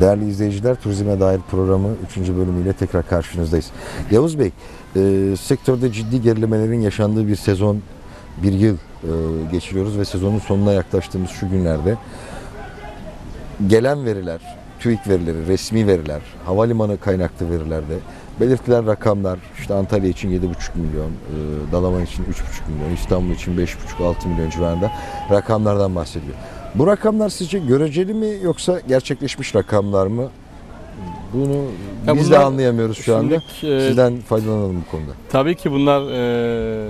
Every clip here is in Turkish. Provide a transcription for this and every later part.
Değerli izleyiciler, Turizme Dair programı 3. bölümüyle tekrar karşınızdayız. Yavuz Bey, e, sektörde ciddi gerilemelerin yaşandığı bir sezon, bir yıl e, geçiriyoruz ve sezonun sonuna yaklaştığımız şu günlerde gelen veriler, TÜİK verileri, resmi veriler, havalimanı kaynaklı verilerde belirtilen rakamlar, işte Antalya için 7,5 milyon, e, Dalaman için 3,5 milyon, İstanbul için 5,5-6 milyon civarında rakamlardan bahsediyor. Bu rakamlar sizce göreceli mi yoksa gerçekleşmiş rakamlar mı? Bunu Ya biz de bunlar anlayamıyoruz şu anda. Şimdi, e, Sizden faydalanalım bu konuda. Tabii ki bunlar e,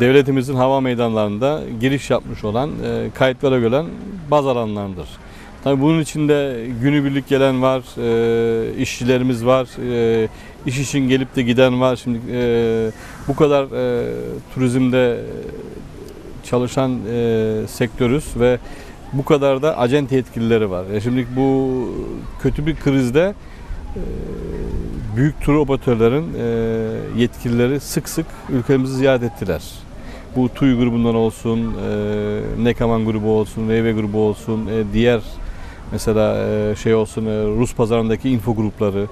devletimizin hava meydanlarında giriş yapmış olan, e, kayıtlara göre baz alanlarıdır. Tabii bunun içinde günübirlik gelen var, e, işçilerimiz var, e, iş için gelip de giden var. Şimdi e, bu kadar e, turizmde çalışan e, sektörüz ve bu kadar da acente yetkilileri var. E şimdi bu kötü bir krizde e, büyük tur operatörlerin e, yetkilileri sık sık ülkemizi ziyaret ettiler. Bu TUY grubundan olsun, e, Nekaman grubu olsun, Reyve grubu olsun, diğer mesela şey olsun Rus pazarındaki info grupları,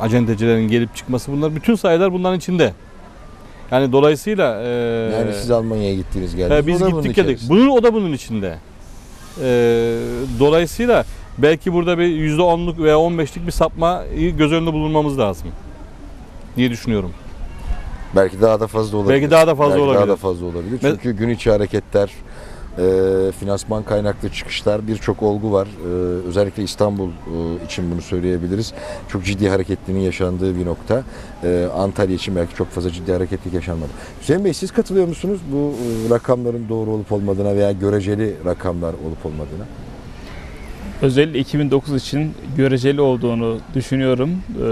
acentecilerin gelip çıkması bunlar bütün sayılar bunların içinde. Yani dolayısıyla e, Yani siz Almanya'ya gittiniz geldiniz. He, biz gittik geldik. Bunun o da bunun içinde. Ee, dolayısıyla belki burada bir %10'luk veya 15'lik bir sapmayı göz önünde bulunmamız lazım diye düşünüyorum. Belki daha da fazla olabilir. Belki daha da fazla Belki olabilir. daha da fazla olabilir. Çünkü gün içi hareketler, e, finansman kaynaklı çıkışlar birçok olgu var. E, özellikle İstanbul e, için bunu söyleyebiliriz. Çok ciddi hareketliliğin yaşandığı bir nokta. E, Antalya için belki çok fazla ciddi hareketlilik yaşanmadı. Hüseyin Bey siz katılıyor musunuz bu e, rakamların doğru olup olmadığına veya göreceli rakamlar olup olmadığına? Özellikle 2009 için göreceli olduğunu düşünüyorum Ee,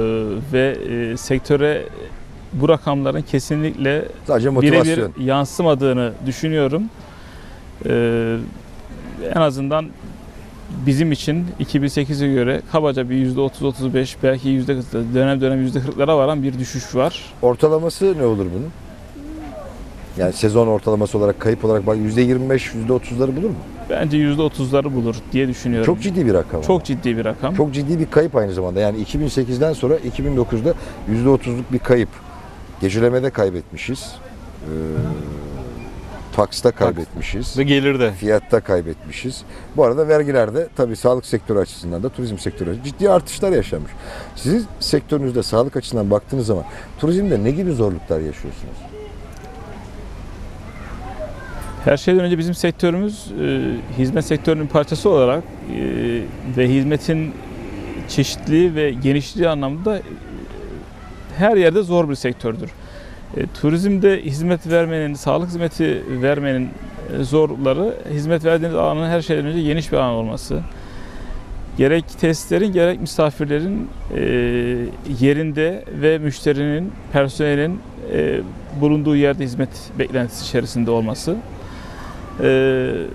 ve e, sektöre bu rakamların kesinlikle birebir yansımadığını düşünüyorum. Ee, en azından bizim için 2008'e göre kabaca bir %30-35 belki yüzde dönem dönem %40'lara varan bir düşüş var. Ortalaması ne olur bunun? Yani sezon ortalaması olarak kayıp olarak bak %25, %30'ları bulur mu? Bence %30'ları bulur diye düşünüyorum. Çok ciddi bir rakam. ama. Çok ciddi bir rakam. Çok ciddi bir kayıp aynı zamanda. Yani 2008'den sonra 2009'da %30'luk bir kayıp. Gecelemede kaybetmişiz. Ee, taksta kaybetmişiz. Ve gelir de. Fiyatta kaybetmişiz. Bu arada vergilerde tabii sağlık sektörü açısından da turizm sektörü açısından ciddi artışlar yaşanmış. Sizin sektörünüzde sağlık açısından baktığınız zaman turizmde ne gibi zorluklar yaşıyorsunuz? Her şeyden önce bizim sektörümüz e, hizmet sektörünün parçası olarak e, ve hizmetin çeşitliliği ve genişliği anlamında e, her yerde zor bir sektördür. E, turizmde hizmet vermenin, sağlık hizmeti vermenin e, zorlukları hizmet verdiğiniz alanın her şeyden önce geniş bir alan olması. Gerek testlerin gerek misafirlerin e, yerinde ve müşterinin, personelin e, bulunduğu yerde hizmet beklentisi içerisinde olması.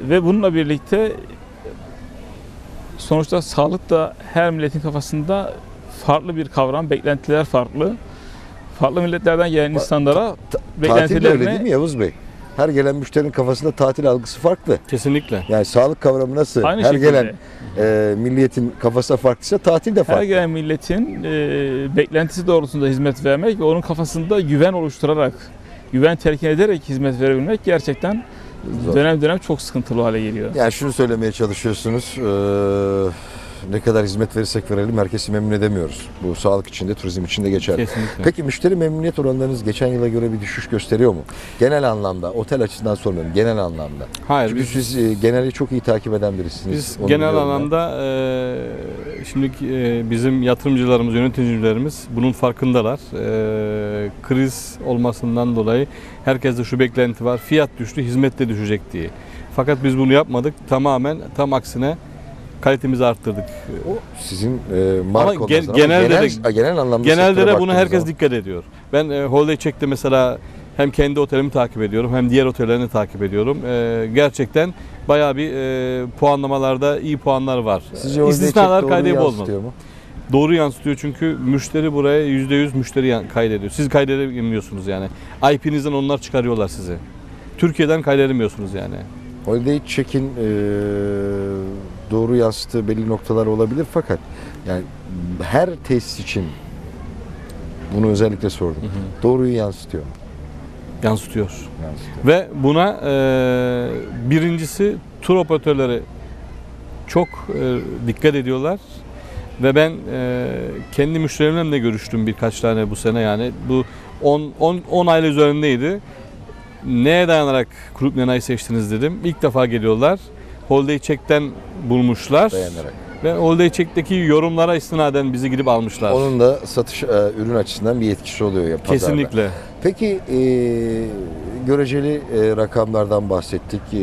Ve bununla birlikte sonuçta sağlık da her milletin kafasında farklı bir kavram, beklentiler farklı. Farklı milletlerden gelen insanlara Tatil de öyle değil mi Yavuz Bey? Her gelen müşterinin kafasında tatil algısı farklı. Kesinlikle. Yani sağlık kavramı nasıl? aynı Her şekilde gelen e, milliyetin kafasında farklıysa tatil de her farklı. gelen milletin e, beklentisi doğrultusunda hizmet vermek ve onun kafasında güven oluşturarak, güven telkin ederek hizmet verebilmek gerçekten Zor. dönem dönem çok sıkıntılı hale geliyor. Yani şunu söylemeye çalışıyorsunuz. eee, ne kadar hizmet verirsek verelim herkesi memnun edemiyoruz. Bu sağlık için de turizm için de geçerli. Kesinlikle. Peki müşteri memnuniyet oranlarınız geçen yıla göre bir düşüş gösteriyor mu? Genel anlamda, otel açısından sormuyorum, genel anlamda. Hayır Çünkü biz, siz e, geneli çok iyi takip eden birisiniz. biz Onu genel anlamda e, şimdi e, bizim yatırımcılarımız, yöneticilerimiz bunun farkındalar. E, kriz olmasından dolayı herkeste şu beklenti var. Fiyat düştü, hizmet de düşecek diye. Fakat biz bunu yapmadık. Tamamen tam aksine kalitemizi arttırdık. O sizin e, marka Ama gen- genelde genel, de- genel anlamda Genelde de baktığınız herkes zaman- dikkat ediyor. Ben e, Holiday Check'te mesela hem kendi otelimi takip ediyorum hem diğer otellerini takip ediyorum. E, gerçekten bayağı bir e, puanlamalarda iyi puanlar var. Sizce İstisnalar yansıtıyor mu? Doğru yansıtıyor çünkü müşteri buraya %100 müşteri kaydediyor. Siz kaydedemiyorsunuz yani. IP'nizden onlar çıkarıyorlar sizi. Türkiye'den kaydedemiyorsunuz yani. Holiday Check'in e, doğru yansıttığı belli noktalar olabilir fakat yani her tesis için bunu özellikle sordum. Doğruyu yansıtıyor mu? Yansıtıyor. Yansıtıyor. Ve buna e, birincisi tur operatörleri çok e, dikkat ediyorlar. Ve ben e, kendi müşterilerimle de görüştüm birkaç tane bu sene yani. Bu 10 10 10 ayla üzerindeydi. Neye dayanarak Grup Nena'yı seçtiniz dedim. İlk defa geliyorlar. Holiday Check'ten bulmuşlar. Dayanarak. Ve Holiday Check'teki yorumlara istinaden bizi gidip almışlar. Onun da satış e, ürün açısından bir etkisi oluyor ya pazarda. Kesinlikle. Peki e, göreceli e, rakamlardan bahsettik. E,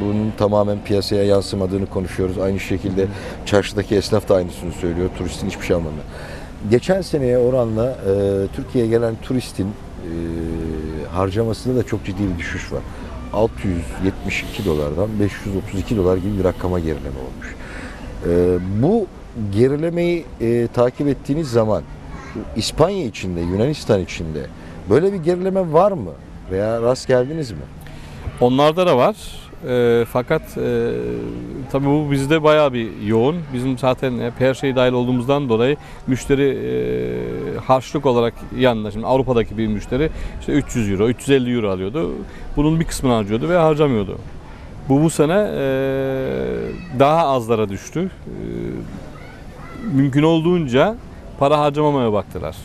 bunun tamamen piyasaya yansımadığını konuşuyoruz. Aynı şekilde çarşıdaki esnaf da aynısını söylüyor. Turistin hiçbir şey almadığını. Geçen seneye oranla e, Türkiye'ye gelen turistin e, harcamasında da çok ciddi bir düşüş var. 672 dolardan 532 dolar gibi bir rakama gerileme olmuş. E, bu gerilemeyi e, takip ettiğiniz zaman İspanya içinde, Yunanistan içinde böyle bir gerileme var mı? Veya rast geldiniz mi? Onlarda da var. E, fakat e, tabii bu bizde bayağı bir yoğun. Bizim zaten hep her şey dahil olduğumuzdan dolayı müşteri e, harçlık olarak yanında şimdi Avrupa'daki bir müşteri işte 300 euro, 350 euro alıyordu. Bunun bir kısmını harcıyordu ve harcamıyordu. Bu bu sene e, daha azlara düştü. E, mümkün olduğunca para harcamamaya baktılar.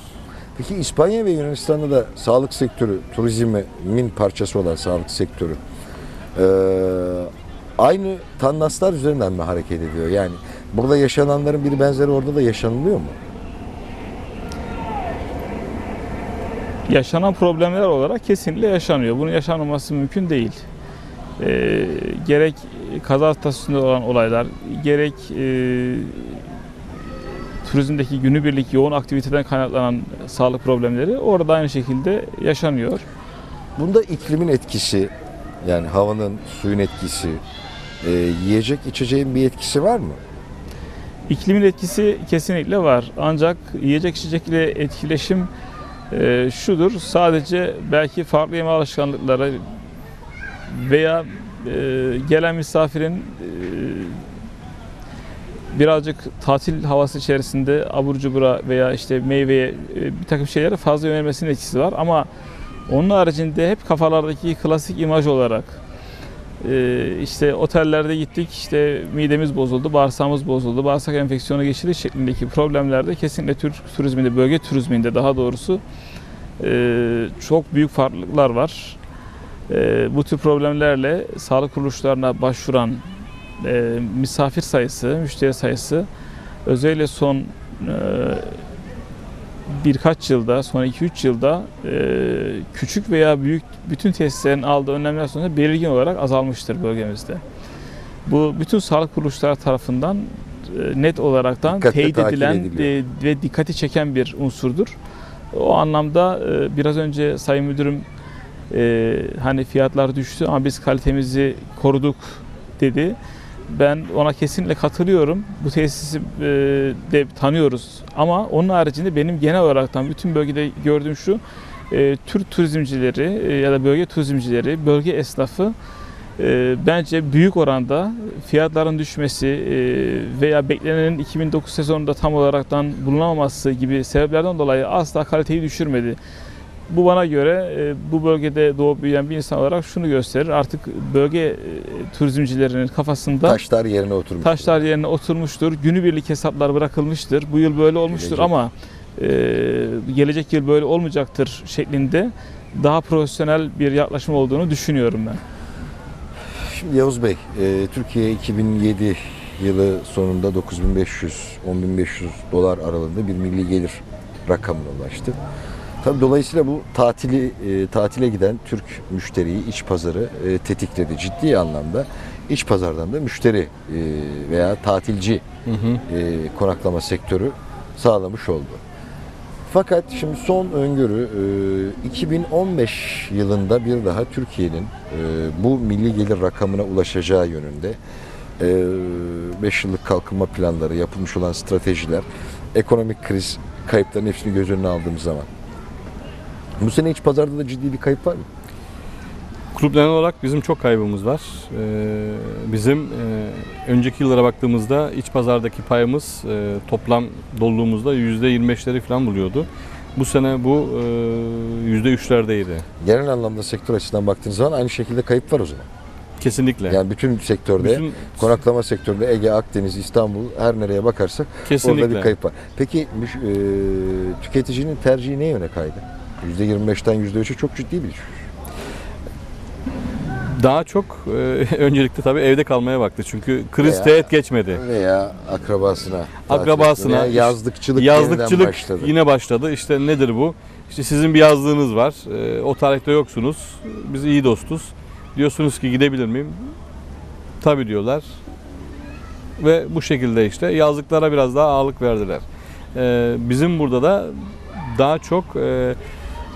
Peki İspanya ve Yunanistan'da da sağlık sektörü, turizmin parçası olan sağlık sektörü eee, aynı tandanslar üzerinden mi hareket ediyor? Yani burada yaşananların bir benzeri orada da yaşanılıyor mu? yaşanan problemler olarak kesinlikle yaşanıyor. Bunun yaşanmaması mümkün değil. Ee, gerek kaza stasında olan olaylar, gerek e, turizmdeki günübirlik yoğun aktiviteden kaynaklanan sağlık problemleri orada aynı şekilde yaşanıyor. Bunda iklimin etkisi, yani havanın, suyun etkisi, eee, yiyecek içeceğin bir etkisi var mı? İklimin etkisi kesinlikle var. Ancak yiyecek içecekle etkileşim e, şudur. Sadece belki farklı yeme alışkanlıkları veya e, gelen misafirin e, birazcık tatil havası içerisinde abur cubura veya işte meyveye e, bir takım şeylere fazla yönelmesinin etkisi var. Ama onun haricinde hep kafalardaki klasik imaj olarak ee, işte otellerde gittik işte midemiz bozuldu, bağırsağımız bozuldu, bağırsak enfeksiyonu geçirdi şeklindeki problemlerde kesinlikle Türk turizminde, bölge turizminde daha doğrusu e, çok büyük farklılıklar var. E, bu tür problemlerle sağlık kuruluşlarına başvuran e, misafir sayısı, müşteri sayısı özellikle son e, birkaç yılda, son 2-3 yılda e, küçük veya büyük bütün tesislerin aldığı önlemler sonucu belirgin olarak azalmıştır bölgemizde. Bu bütün sağlık kuruluşları tarafından e, net olaraktan Dikkatle teyit edilen ediliyor. e, ve dikkati çeken bir unsurdur. O anlamda e, biraz önce Sayın Müdürüm e, hani fiyatlar düştü ama biz kalitemizi koruduk dedi. Ben ona kesinlikle katılıyorum. Bu tesisi e, de tanıyoruz. Ama onun haricinde benim genel olaraktan bütün bölgede gördüğüm şu. E, Türk turizmcileri e, ya da bölge turizmcileri, bölge esnafı bence büyük oranda fiyatların düşmesi veya beklenenin 2009 sezonunda tam olaraktan bulunamaması gibi sebeplerden dolayı asla kaliteyi düşürmedi. Bu bana göre e, bu bölgede doğup büyüyen bir insan olarak şunu gösterir. Artık bölge e, turizmcilerinin kafasında Taşlar yerine oturmuş. taşlar yerine oturmuştur. Günübirlik hesaplar bırakılmıştır. Bu yıl böyle olmuştur Gelecek. ama e, gelecek yıl böyle olmayacaktır şeklinde daha profesyonel bir yaklaşım olduğunu düşünüyorum ben. Şimdi Yavuz Bey, e, Türkiye 2007 yılı sonunda 9500-10500 dolar aralığında bir milli gelir rakamına ulaştı. Tabii dolayısıyla bu tatili e, tatile giden Türk müşteriyi iç pazarı e, tetikledi ciddi anlamda. İç pazardan da müşteri e, veya tatilci Hı hı. e, konaklama sektörü sağlamış oldu. Fakat şimdi son öngörü e, 2015 yılında bir daha Türkiye'nin e, bu milli gelir rakamına ulaşacağı yönünde 5 yıllık kalkınma planları, yapılmış olan stratejiler, ekonomik kriz kayıplarının hepsini göz önüne aldığımız zaman. Bu sene iç pazarda da ciddi bir kayıp var mı? Kulüpler olarak bizim çok kaybımız var. Ee, bizim e, önceki yıllara baktığımızda iç pazardaki payımız e, toplam doluluğumuzda %25'leri falan buluyordu. Bu sene bu e, %3'lerdeydi. Genel anlamda sektör açısından baktığınız zaman aynı şekilde kayıp var o zaman. Kesinlikle. Yani bütün sektörde, Bütün- konaklama sektöründe Ege, Akdeniz, İstanbul her nereye bakarsak kesinlikle. orada bir kayıp var. Peki e, tüketicinin tercihi ne yöne kaydı? %25'ten %3'e çok ciddi bir düşüş. Daha çok e, öncelikle tabii evde kalmaya baktı. Çünkü kriz Veya- teğet geçmedi. Veya akrabasına. Akrabasına, iş- yazlıkçılık, Yazlıkçılık başladı. yine başladı. İşte nedir bu? İşte sizin bir yazlığınız var. Ee, o tarihte yoksunuz. Biz iyi dostuz. Diyorsunuz ki gidebilir miyim? Tabii diyorlar. Ve bu şekilde işte yazlıklara biraz daha ağırlık verdiler. Ee, bizim burada da daha çok e,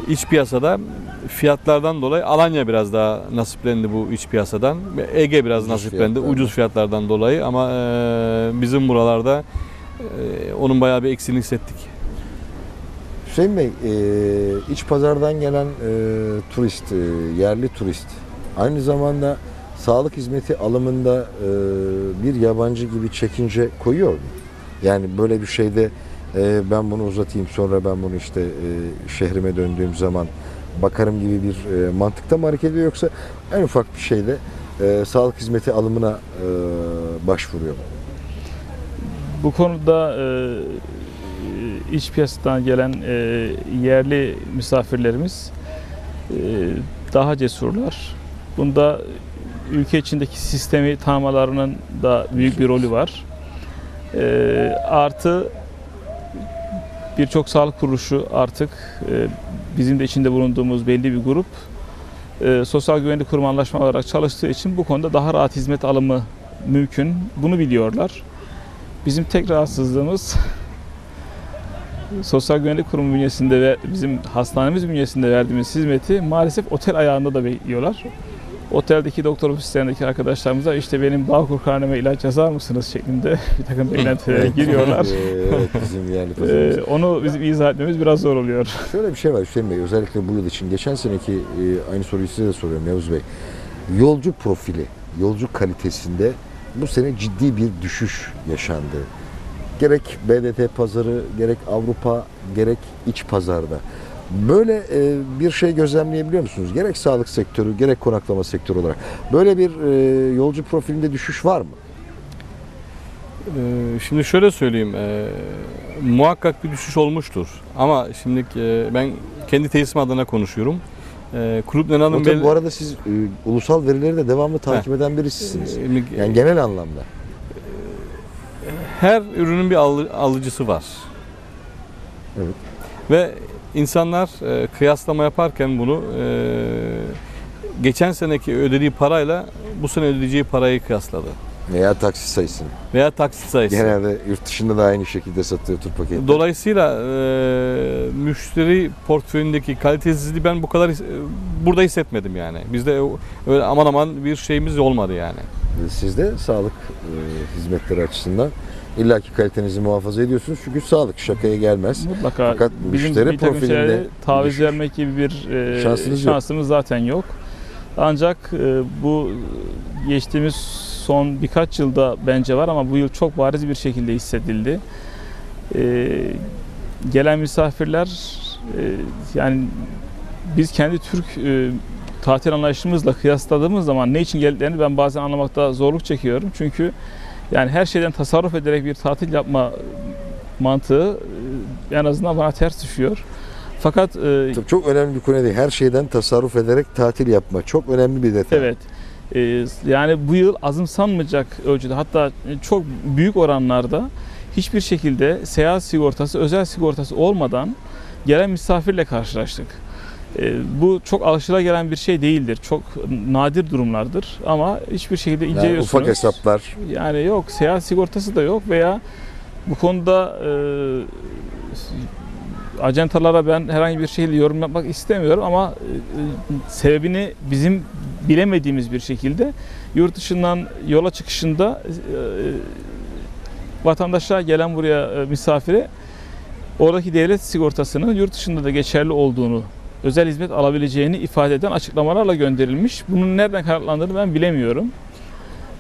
iç piyasada fiyatlardan dolayı Alanya biraz daha nasiplendi bu iç piyasadan. Ege biraz Ucuz nasiplendi fiyatlardan. ucuz fiyatlardan dolayı ama e, bizim buralarda e, onun bayağı bir eksiğini hissettik. Hüseyin Bey, e, iç pazardan gelen e, turist, e, yerli turist aynı zamanda sağlık hizmeti alımında e, bir yabancı gibi çekince koyuyor mu? Yani böyle bir şeyde e, ben bunu uzatayım sonra ben bunu işte e, şehrime döndüğüm zaman bakarım gibi bir e, mantıkta mı hareket ediyor yoksa en ufak bir şeyde e, sağlık hizmeti alımına e, başvuruyor? Bu konuda iç piyasadan gelen yerli misafirlerimiz daha cesurlar. Bunda ülke içindeki sistemi tanımalarının da büyük bir rolü var. E, artı birçok sağlık kuruluşu artık e, bizim de içinde bulunduğumuz belli bir grup e, sosyal güvenlik kurumu anlaşma olarak çalıştığı için bu konuda daha rahat hizmet alımı mümkün. Bunu biliyorlar. Bizim tek rahatsızlığımız Sosyal Güvenlik Kurumu bünyesinde ve bizim hastanemiz bünyesinde verdiğimiz hizmeti maalesef otel ayağında da bekliyorlar. Oteldeki doktor ofislerindeki arkadaşlarımıza işte benim Bağkur karneme ilaç yazar mısınız şeklinde bir takım beklentilere giriyorlar. Evet bizim pazarımız. Ee, onu bizim izah etmemiz biraz zor oluyor. Şöyle bir şey var Hüseyin Bey, özellikle bu yıl için. Geçen seneki e, aynı soruyu size de soruyorum Yavuz Bey. Yolcu profili, yolcu kalitesinde bu sene ciddi bir düşüş yaşandı. Gerek BDT pazarı, gerek Avrupa, gerek iç pazarda. Böyle e, bir şey gözlemleyebiliyor musunuz? Gerek sağlık sektörü, gerek konaklama sektörü olarak. Böyle bir e, yolcu profilinde düşüş var mı? Ee, Şimdi şöyle söyleyeyim, e, muhakkak bir düşüş olmuştur. Ama şimdi e, ben kendi tesisim adına konuşuyorum. E, Kulüp Nena'nın tabii bu arada siz e, ulusal verileri de devamlı takip eden birisisiniz. Şimdi, Yani genel anlamda. her ürünün bir alı- alıcısı var. Evet. Ve insanlar e, kıyaslama yaparken bunu e, geçen seneki ödediği parayla bu sene ödeyeceği parayı kıyasladı. Veya taksi sayısını. Veya taksit sayısı. Genelde yurt dışında da aynı şekilde satıyor tur paketleri. Dolayısıyla e, müşteri portföyündeki kalitesizliği ben bu kadar e, burada hissetmedim yani. Bizde öyle aman aman bir şeyimiz olmadı yani. Siz de sağlık e, hizmetleri açısından illaki kalitenizi muhafaza ediyorsunuz. Çünkü sağlık şakaya gelmez. Mutlaka Fakat bizim müşteri bir profilinde taviz vermek gibi bir e, Şansınız yok. şansımız zaten yok. Ancak e, bu geçtiğimiz son birkaç yılda bence var ama bu yıl çok bariz bir şekilde hissedildi. E, gelen misafirler e, yani biz kendi Türk e, tatil anlayışımızla kıyasladığımız zaman ne için geldiklerini ben bazen anlamakta zorluk çekiyorum. Çünkü yani her şeyden tasarruf ederek bir tatil yapma mantığı e, en azından bana ters düşüyor. Fakat e, çok önemli bir konu değil. Her şeyden tasarruf ederek tatil yapma. Çok önemli bir detay. evet e, yani bu yıl azımsanmayacak ölçüde hatta çok büyük oranlarda hiçbir şekilde seyahat sigortası, özel sigortası olmadan gelen misafirle karşılaştık. E, bu çok alışılagelen bir şey değildir. Çok nadir durumlardır ama hiçbir şekilde Yani inceliyorsunuz. ufak hesaplar. Yani yok seyahat sigortası da yok veya bu konuda e, acentalara ben herhangi bir şekilde yorum yapmak istemiyorum ama e, sebebini bizim bilemediğimiz bir şekilde yurt dışından yola çıkışında e, vatandaşlar gelen buraya e, misafire oradaki devlet sigortasının yurt dışında da geçerli olduğunu özel hizmet alabileceğini ifade eden açıklamalarla gönderilmiş. Bunun nereden kaynaklandığını ben bilemiyorum.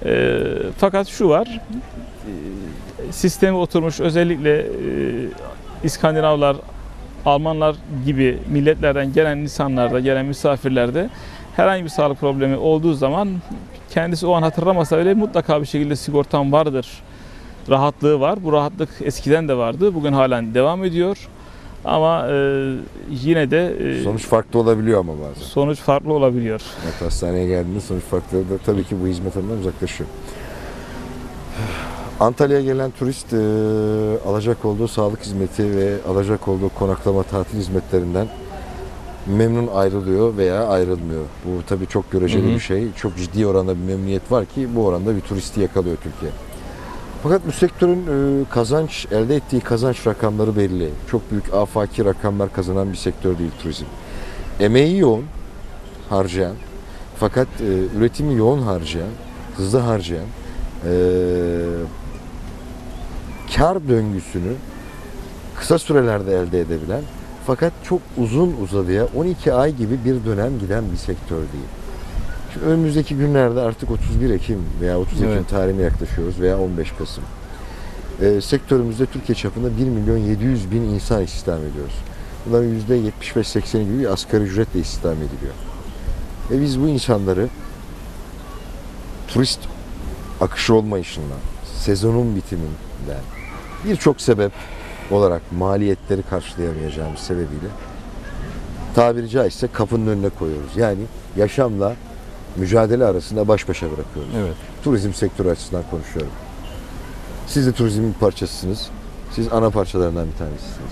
Ee, fakat şu var, e, sisteme oturmuş özellikle e, İskandinavlar, Almanlar gibi milletlerden gelen insanlarda, gelen misafirlerde herhangi bir sağlık problemi olduğu zaman kendisi o an hatırlamasa bile mutlaka bir şekilde sigortam vardır. Rahatlığı var. Bu rahatlık eskiden de vardı. Bugün halen devam ediyor. Ama e, yine de e, Sonuç farklı olabiliyor ama bazen. sonuç farklı olabiliyor. Evet, hastaneye geldiğinde sonuç farklı da tabii ki bu hizmet alanından uzaklaşıyor. Antalya'ya gelen turist e, alacak olduğu sağlık hizmeti ve alacak olduğu konaklama tatil hizmetlerinden memnun ayrılıyor veya ayrılmıyor. Bu tabii çok göreceli Hı hı. bir şey. Çok ciddi oranda bir memnuniyet var ki bu oranda bir turisti yakalıyor Türkiye. Fakat bu sektörün e, kazanç, elde ettiği kazanç rakamları belli. Çok büyük afaki rakamlar kazanan bir sektör değil turizm. Emeği yoğun harcayan fakat e, üretimi yoğun harcayan, hızlı harcayan, e, kar döngüsünü kısa sürelerde elde edebilen fakat çok uzun uzadıya 12 ay gibi bir dönem giden bir sektör değil. Önümüzdeki günlerde artık 31 Ekim veya 30 Ekim Evet. tarihine yaklaşıyoruz veya 15 Kasım. E, sektörümüzde Türkiye çapında 1 milyon 700 bin insan istihdam ediyoruz. Bunların %75-80'i gibi bir asgari ücretle istihdam ediliyor. Ve biz bu insanları turist akışı olmayışından, sezonun bitiminden birçok sebep olarak maliyetleri karşılayamayacağımız sebebiyle tabiri caizse kapının önüne koyuyoruz. Yani yaşamla mücadele arasında baş başa bırakıyoruz. Evet. Turizm sektörü açısından konuşuyorum. Siz de turizmin bir parçasısınız. Siz ana parçalarından bir tanesisiniz.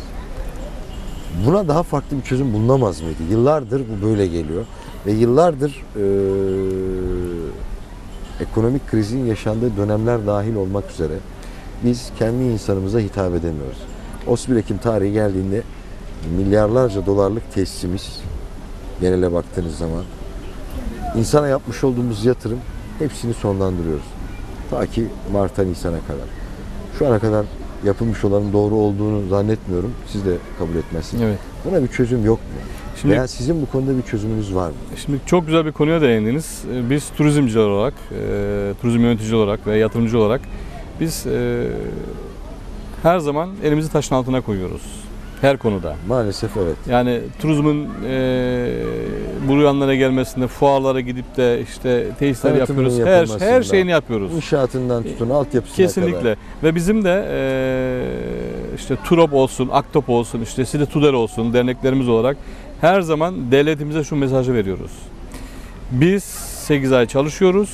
Buna daha farklı bir çözüm bulunamaz mıydı? Yıllardır bu böyle geliyor. Ve yıllardır eee, ekonomik krizin yaşandığı dönemler dahil olmak üzere biz kendi insanımıza hitap edemiyoruz. 31 Ekim tarihi geldiğinde milyarlarca dolarlık tesisimiz genele baktığınız zaman insana yapmış olduğumuz yatırım hepsini sonlandırıyoruz. Ta ki Mart'a Nisan'a kadar. Şu ana kadar yapılmış olanın doğru olduğunu zannetmiyorum. Siz de kabul etmezsiniz. Evet. Buna bir çözüm yok mu? Şimdi Veya sizin bu konuda bir çözümünüz var mı? Şimdi çok güzel bir konuya değindiniz. Ee, Biz turizmciler olarak, e, turizm yönetici olarak ve yatırımcı olarak biz e, her zaman elimizi taşın altına koyuyoruz. Her konuda. Maalesef evet. Yani turizmin e, bu yanlara gelmesinde, fuarlara gidip de işte tesisler yapıyoruz. Her, her yapılmasında. şeyini yapıyoruz. İnşaatından tutun altyapısına Kesinlikle. kadar. Ve bizim de e, işte TUROP olsun, AKTOP olsun, işte SİDE TUDER olsun derneklerimiz olarak her zaman devletimize şu mesajı veriyoruz. Biz 8 ay çalışıyoruz.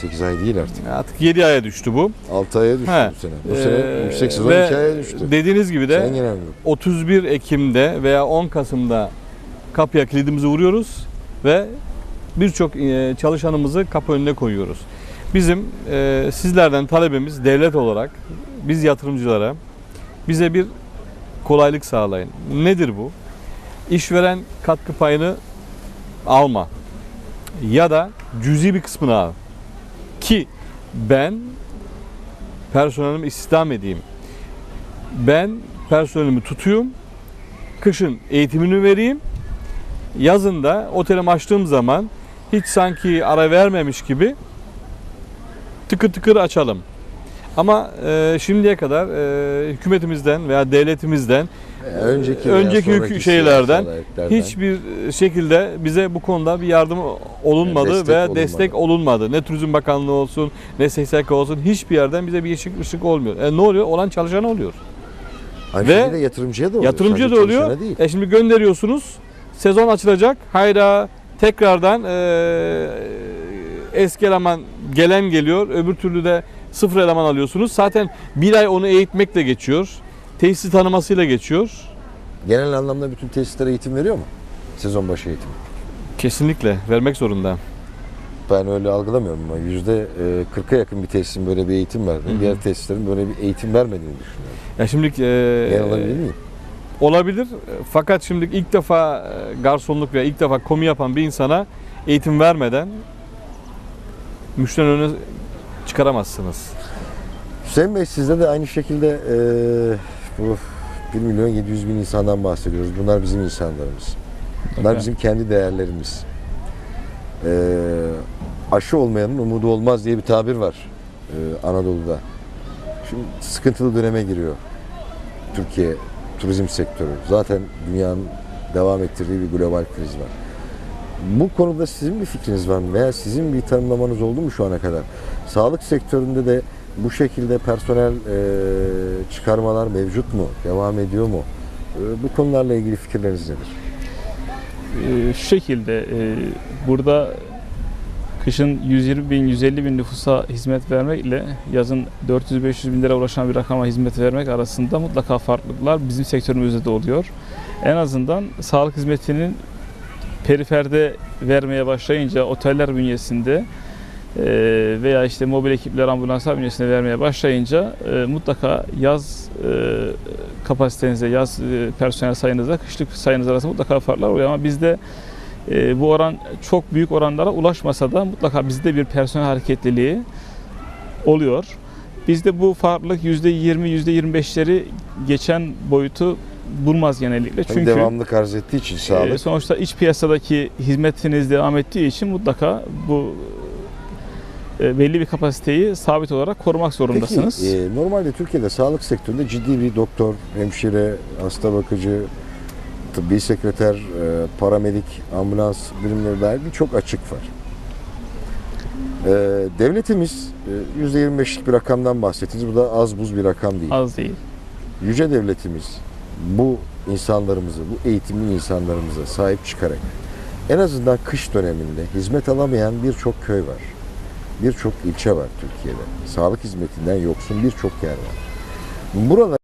8 ay değil artık. Artık 7 aya düştü bu. 6 aya düştü He. bu sene. Bu Ee, sene yüksek sezon ve 2 aya düştü. Dediğiniz gibi de Sayın Genel Müdür. 31 Ekim'de veya 10 Kasım'da kapıya kilidimizi vuruyoruz ve birçok e, çalışanımızı kapı önüne koyuyoruz. Bizim e, sizlerden talebimiz devlet olarak biz yatırımcılara bize bir kolaylık sağlayın. Nedir bu? İşveren katkı payını alma ya da cüzi bir kısmını al. Ben personelimi istihdam edeyim. Ben personelimi tutuyum. Kışın eğitimini vereyim. Yazın da otelimi açtığım zaman hiç sanki ara vermemiş gibi tıkır tıkır açalım. Ama e, şimdiye kadar e, hükümetimizden veya devletimizden önceki, önceki şeylerden hiçbir şekilde bize bu konuda bir yardım olunmadı Destek veya olunmadı. destek olunmadı. Ne Turizm Bakanlığı olsun, ne SSK olsun hiçbir yerden bize bir ışık ışık olmuyor. E ne oluyor? Olan çalışana oluyor. Aynı Ve şekilde yatırımcıya da oluyor. Yatırımcı sadece da oluyor. Değil. E şimdi gönderiyorsunuz. Sezon açılacak. Hayda tekrardan e, eski eleman gelen geliyor. Öbür türlü de sıfır eleman alıyorsunuz. Zaten bir ay onu eğitmekle geçiyor. Tesisi tanımasıyla geçiyor. Genel anlamda bütün tesislere eğitim veriyor mu? Sezon başı eğitimi. Kesinlikle vermek zorunda. Ben öyle algılamıyorum ama yüzde e, 40'a yakın bir tesisin böyle bir eğitim verdiğini, Hı hı. diğer tesislerin böyle bir eğitim vermediğini düşünüyorum. Ya şimdi e, Genel alabilir miyim? olabilir. Fakat şimdi ilk defa e, garsonluk veya ilk defa komi yapan bir insana eğitim vermeden müşteri önüne çıkaramazsınız. Hüseyin Bey sizde de aynı şekilde e, bu 1 milyon 700 bin insandan bahsediyoruz. Bunlar bizim insanlarımız. Bunlar Okey. bizim kendi değerlerimiz. Ee, aşı olmayanın umudu olmaz diye bir tabir var ee, Anadolu'da. Şimdi sıkıntılı döneme giriyor Türkiye turizm sektörü. Zaten dünyanın devam ettirdiği bir global kriz var. Bu konuda sizin bir fikriniz var mı? Veya sizin bir tanımlamanız oldu mu şu ana kadar? Sağlık sektöründe de bu şekilde personel e, çıkarmalar mevcut mu? Devam ediyor mu? E, bu konularla ilgili fikirleriniz nedir? Ee, şu şekilde e, burada kışın 120 bin 150 bin nüfusa hizmet vermekle yazın 400-500 bin lira ulaşan bir rakama hizmet vermek arasında mutlaka farklılıklar bizim sektörümüzde de oluyor. En azından sağlık hizmetinin periferde vermeye başlayınca oteller bünyesinde e, veya işte mobil ekipler ambulanslar bünyesinde vermeye başlayınca e, mutlaka yaz e, kapasitenize, yaz e, personel sayınıza, kışlık sayınız arasında mutlaka farklar oluyor ama bizde e, bu oran çok büyük oranlara ulaşmasa da mutlaka bizde bir personel hareketliliği oluyor. Bizde bu farklılık %20, %25'leri geçen boyutu bulmaz genellikle. Çünkü devamlı arz ettiği için sağlık. e, sonuçta iç piyasadaki hizmetiniz devam ettiği için mutlaka bu e, belli bir kapasiteyi sabit olarak korumak zorundasınız. Peki e, normalde Türkiye'de sağlık sektöründe ciddi bir doktor, hemşire, hasta bakıcı, tıbbi sekreter, e, paramedik, ambulans birimleri dair birçok açık var. E, devletimiz e, %25'lik bir rakamdan bahsettiniz. Bu da az buz bir rakam değil. Az değil. Yüce devletimiz bu insanlarımızı, bu eğitimli insanlarımıza sahip çıkarak en azından kış döneminde hizmet alamayan birçok köy var. Birçok ilçe var Türkiye'de. Sağlık hizmetinden yoksun birçok yer var. Buralara